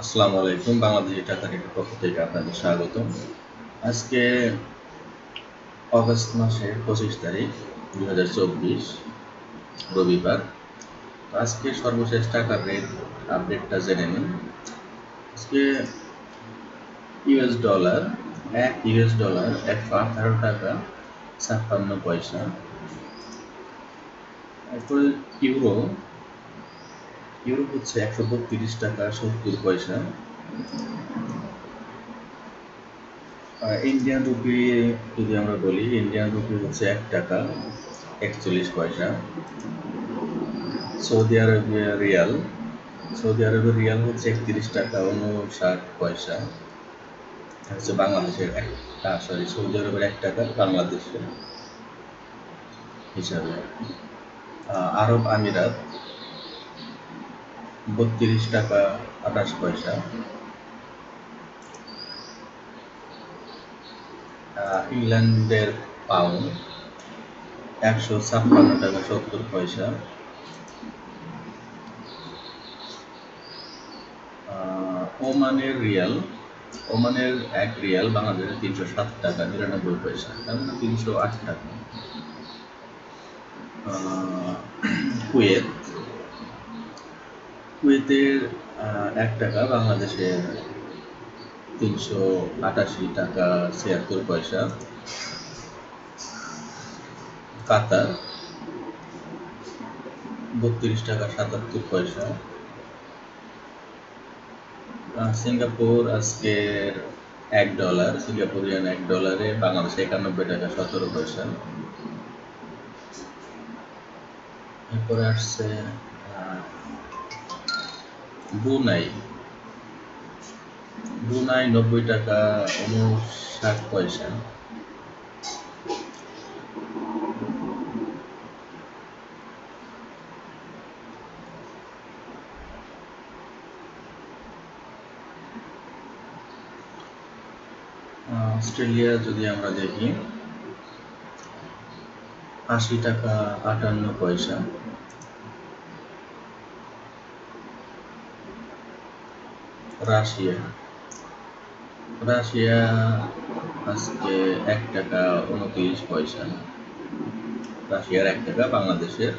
আসসালামু আলাইকুম, বাংলাদেশি টাকা পক্ষ থেকে আপনাদের স্বাগতম। আজকে অগস্ট মাসের পঁচিশ তারিখ দু হাজার চব্বিশ, রবিবার। আজকে সর্বশেষ টাকার রেট আপডেটটা জেনে নিন। আজকে ইউএস ডলার এক ইউএস ডলার একশো আঠারো টাকা, ছাপ্পান্ন পয়সা। এরপরে ইউরো ইউরো হচ্ছে একশো বত্রিশ টাকা সত্তর পয়সা। ইন্ডিয়ান রুপি যদি আমরা বলি, ইন্ডিয়ান রুপি হচ্ছে এক টাকা একচল্লিশ পয়সা। Saudi Arabia riyal. সৌদি আরবের রিয়াল হচ্ছে একত্রিশ টাকা উনষাট পয়সা। হচ্ছে বাংলাদেশের এক সরি সৌদি আরবের এক টাকা, বাংলাদেশের হিসাবে। আরব আমিরাত। বত্রিশ টাকা আঠাশ পয়সা। ইংল্যান্ডের পাউন্ড একশো ছাপ্পান্ন টাকা সত্তর পয়সা। ওমানের রিয়াল, ওমানের এক রিয়াল বাংলাদেশের তিনশো সাত টাকা, নিরানব্বই পয়সা, তার মানে তিনশো আট টাকা। কুয়েত কুয়েতের এক টাকা বাংলাদেশের তিনশো আটাশি টাকা ছিয়াত্তর পয়সা। কাতার, বত্রিশ টাকা সাতাত্তর পয়সা। সিঙ্গাপুর আজকের এক ডলার সিঙ্গাপুরিয়ান এক ডলারে বাংলাদেশে একানব্বই টাকা সতেরো পয়সা। এরপরে আসছে ব্রুনাই ব্রুনাই নব্বই টাকা উনষাট পয়সা। অস্ট্রেলিয়া যদি আমরা দেখি আশি টাকা আটান্ন পয়সা। রাশিয়া। রাশিয়া আজকে এক টাকা উনত্রিশ পয়সা। রাশিয়ার এক টাকা বাংলাদেশের।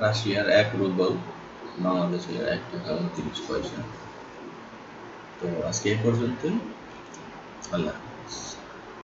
রাশিয়ার এক রুবল, বাংলাদেশের এক টাকা উনত্রিশ পয়সা। তো আজকে এই পর্যন্তই। আল্লাহ